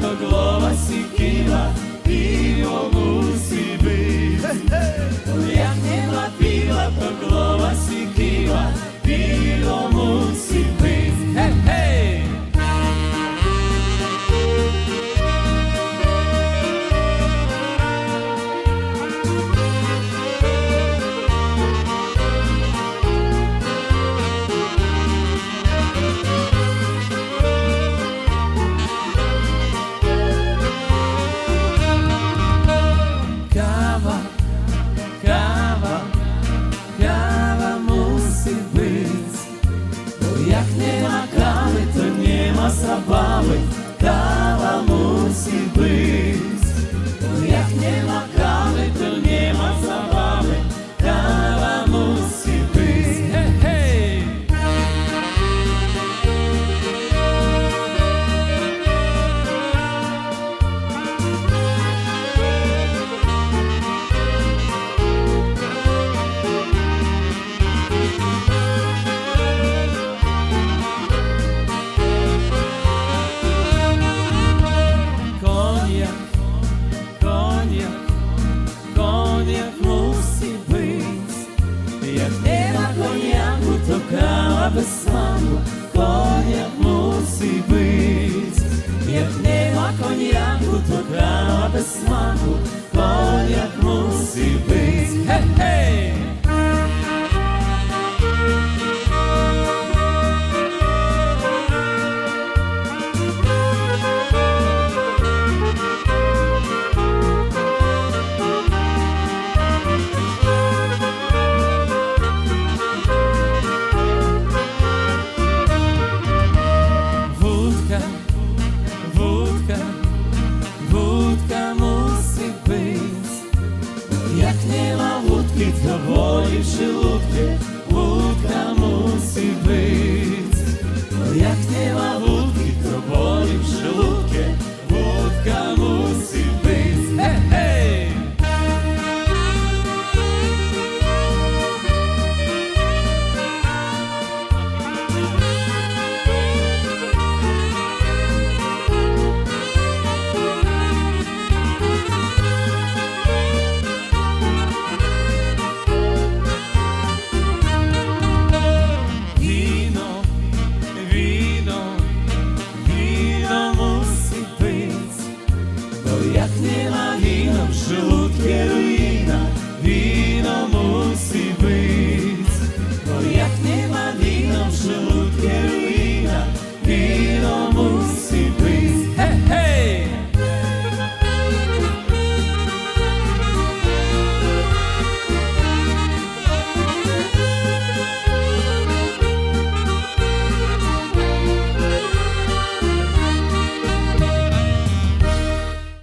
багато глава сікіла. Jak nie ma kawy, to nie ma zabawy Kawa musi być Jak nie ma kawy Навоївши лутки